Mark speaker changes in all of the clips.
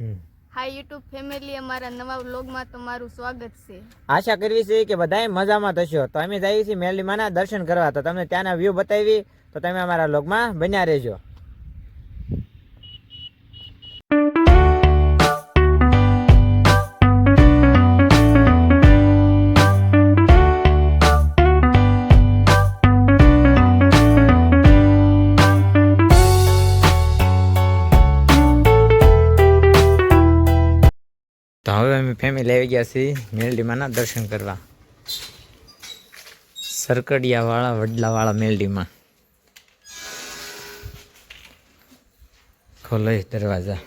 Speaker 1: હાય YouTube family અમારા નવા વ્લોગમાં તમારું સ્વાગત છે.
Speaker 2: આશા કરવી છે કે બધાય મજામાં થશો. તો અમે જઈએ છીએ મેલડીમાના દર્શન કરવા. તો તમને ત્યાંના વ્યૂ બતાવી. તો તમે અમારા લોગમાં બન્યા રહેજો. તો હવે અમે ફેમિલી આવી ગયા છીએ મેલડીમાના દર્શન કરવા. સરકડિયાવાળા, વડલાવાળા મેલડીમાં. ખોલો દરવાજા.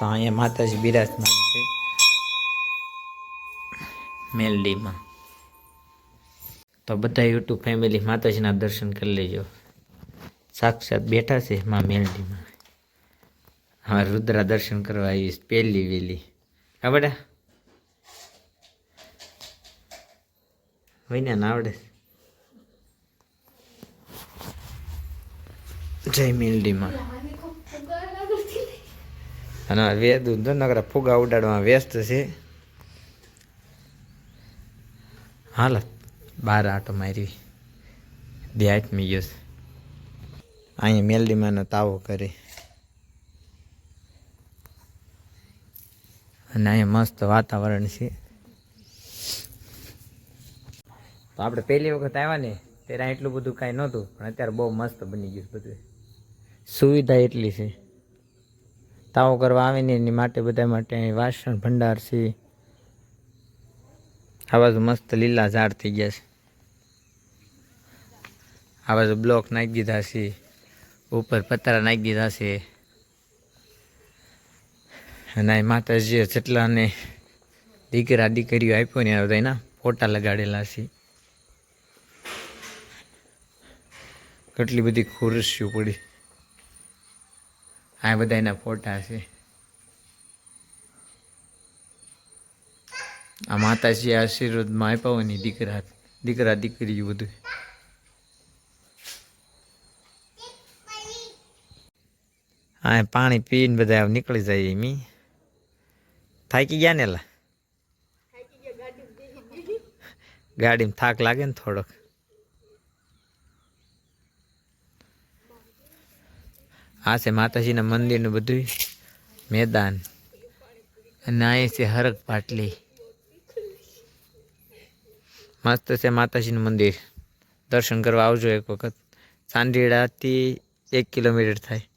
Speaker 2: તો અહીંયા માતાજી બિરાજમાન છે. મેલડીમાં. તો બધા યુટ્યુબ ફેમિલી માતાજીના દર્શન કરી લેજો. સાક્ષાત બેઠા છે માં મેલડીમાં. હા, રુદ્રા દર્શન કરવા આવીશ પહેલી વેલી. હા, બેટા. હોય ને આવડે. જય મેલડીમાં. અને વેદ તો નકરા ફુગા ઉડાડવા વ્યસ્ત છે. હાલ, બાર આટો મારી ધ્યાત મી ગયો. અહીંયા મેલડીમાંનો તાવો કરે. અને અહીંયા મસ્ત વાતાવરણ છે. તો આપણે પહેલી વખત આવ્યા ને, ત્યારે એટલું બધું કાંઈ નહોતું, પણ અત્યારે બહુ મસ્ત બની ગયું બધું. સુવિધા એટલી છે. તાવો કરવા આવીને એની માટે બધા માટે અહીં વાસણ, ભંડાર છે. આ બાજુ મસ્ત લીલા ઝાડ થઈ ગયા છે. આ બાજુ બ્લોક નાખી દીધા છે. ઉપર પતરા નાખી દીધા છે. અને માતાજીએ જેટલાને દીકરા દીકરીઓ આપ્યો ને આ બધાના ફોટા લગાડેલા છે. કેટલી બધી ખુરશીઓ પડી. આ બધા એના ફોટા છે. આ માતાજી આશીર્વાદમાં આપ્યા હોય ને દીકરા દીકરા દીકરી બધું. હા પાણી પીને બધા નીકળી જાય એમ થાકી ગયા ને લા ગાડીમાં થાક લાગે ને થોડોક. આ છે માતાજીના મંદિરનું બધું મેદાન. અને અહીં છે હરક પાટલી. મસ્ત છે માતાજીનું મંદિર. દર્શન કરવા આવજો એક વખત. ચાંદીડાથી એક કિલોમીટર થાય.